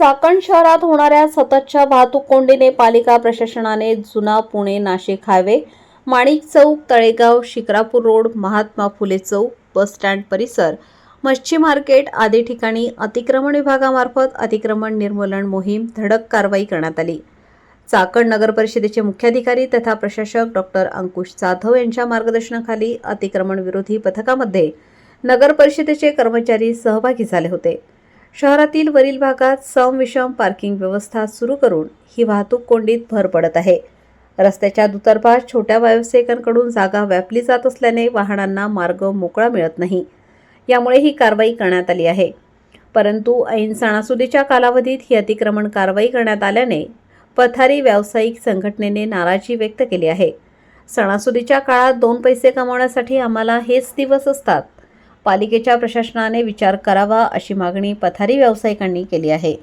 चाकण शहरात होणाऱ्या सततच्या वाहतूक कोंडीने पालिका प्रशासनाने जुना पुणे नाशिक हायवे माणिक चौक तळेगाव शिक्रापूर रोड महात्मा फुले चौक बस स्टँड परिसर मच्छी मार्केट आदी ठिकाणी अतिक्रमण विभागामार्फत अतिक्रमण निर्मूलन मोहीम धडक कारवाई करण्यात आली. चाकण नगर परिषदेचे मुख्याधिकारी तथा प्रशासक डॉक्टर अंकुश जाधव यांच्या मार्गदर्शनाखाली अतिक्रमण विरोधी पथकामध्ये नगर परिषदेचे कर्मचारी सहभागी झाले होते. शहरातील वरील भागात सम विषम पार्किंग व्यवस्था सुरू करून ही वाहतूक कोंडीत भर पडत आहे. रस्त्याच्या दुतर्फा छोट्या व्यावसायिकांकडून जागा व्यापली जात असल्याने वाहनांना मार्ग मोकळा मिळत नाही. यामुळे ही कारवाई करण्यात आली आहे. परंतु ऐन सणासुदीच्या कालावधीत ही अतिक्रमण कारवाई करण्यात आल्याने पथारी व्यावसायिक संघटनेने नाराजी व्यक्त केली आहे. सणासुदीच्या काळात दोन पैसे कमावण्यासाठी आम्हाला हेच दिवस असतात. पालिकेच्या प्रशासनाने विचार करावा अशी मागणी पथारी व्यावसायिकांनी केली आहे.